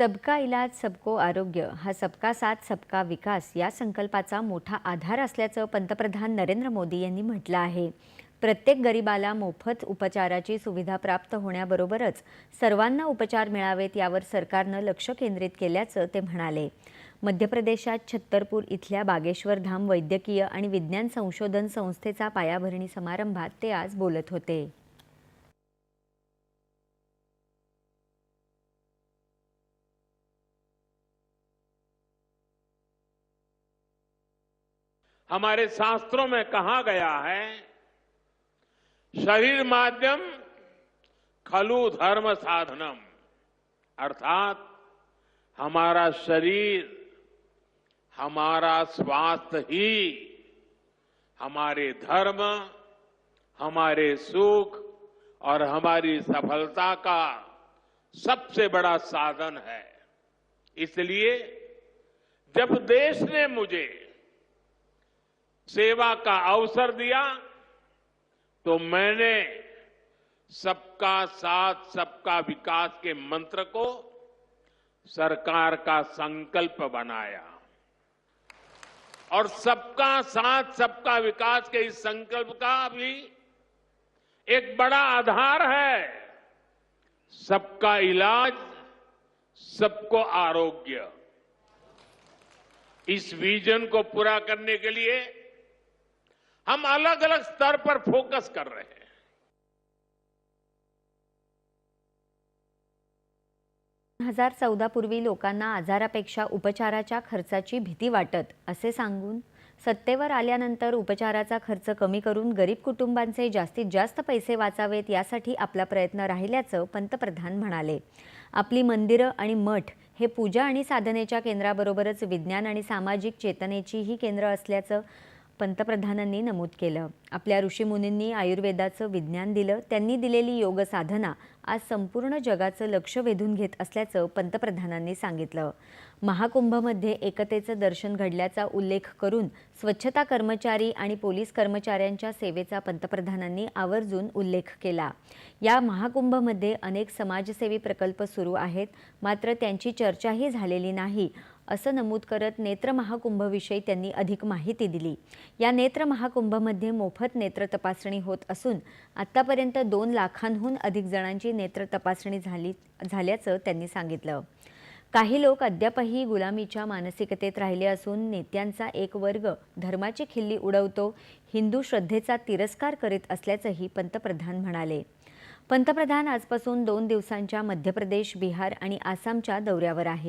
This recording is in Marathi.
सबका इलाज सबको आरोग्य हा सबका साथ सबका विकास या संकल्पाचा मोठा आधार असल्याचं पंतप्रधान नरेंद्र मोदी यांनी म्हटलं आहे. प्रत्येक गरिबाला मोफत उपचाराची सुविधा प्राप्त होण्याबरोबरच सर्वांना उपचार मिळावेत यावर सरकारनं लक्ष केंद्रित केल्याचं ते म्हणाले. मध्य प्रदेशात छत्तरपूर इथल्या बागेश्वर धाम वैद्यकीय आणि विज्ञान संशोधन संस्थेचा पायाभरणी समारंभात ते आज बोलत होते. हमारे शास्त्रों में कहा गया है, शरीर माध्यम खलु धर्म साधनम। अर्थात हमारा शरीर, हमारा स्वास्थ्य ही हमारे धर्म, हमारे सुख और हमारी सफलता का सबसे बड़ा साधन है। इसलिए जब देश ने मुझे सेवा का अवसर दिया तो मैंने सबका साथ, सबका विकास के मंत्र को सरकार का संकल्प बनाया। और सबका साथ, सबका विकास के इस संकल्प का भी एक बड़ा आधार है। सबका इलाज, सबको आरोग्य। इस विजन को पूरा करने के लिए हम अलग अलग स्तर पर फोकस कर रहे हैं। हजार चौदा पूर्वी लोकांना आजारापेक्षा उपचाराच्या खर्चाची भीती वाटत असे सांगून सत्तेवर आल्यानंतर उपचाराचा खर्च कमी करून गरीब कुटुंबांचे जास्तीत जास्त पैसे वाचावेत यासाठी आपला प्रयत्न राहिल्याचं पंतप्रधान म्हणाले. आपली मंदिरं आणि मठ हे पूजा आणि साधनेच्या केंद्राबरोबरच विज्ञान आणि सामाजिक चेतनेचीही केंद्र असल्याचं पंतप्रधानांनी नमूद केलं. आपल्या ऋषीमुनींनी आयुर्वेदाचं विज्ञान दिलं. त्यांनी दिलेली योग साधना आज संपूर्ण जगाचं लक्ष वेधून घेत असल्याचं पंतप्रधानांनी सांगितलं. महाकुंभमध्ये एकतेचं दर्शन घडल्याचा उल्लेख करून स्वच्छता कर्मचारी आणि पोलीस कर्मचाऱ्यांच्या सेवेचा पंतप्रधानांनी आवर्जून उल्लेख केला. या महाकुंभमध्ये अनेक समाजसेवी प्रकल्प सुरू आहेत. मात्र त्यांची चर्चाही झालेली नाही. असं नमूद करत नेत्र महाकुंभविषयी त्यांनी अधिक माहिती दिली. या नेत्र महाकुंभमध्ये मोफत नेत्र तपासणी होत असून आत्तापर्यंत दोन लाखांहून अधिक जणांची नेत्र तपासणी झाली झाल्याचं त्यांनी सांगितलं. काही लोक अद्यापही गुलामीच्या मानसिकतेत राहिले असून नेत्यांचा एक वर्ग धर्माची खिल्ली उडवतो हिंदू श्रद्धेचा तिरस्कार करीत असल्याचंही पंतप्रधान म्हणाले. पंतप्रधान आजपासून दोन दिवसांच्या मध्य प्रदेश बिहार आणि आसामच्या दौऱ्यावर आहे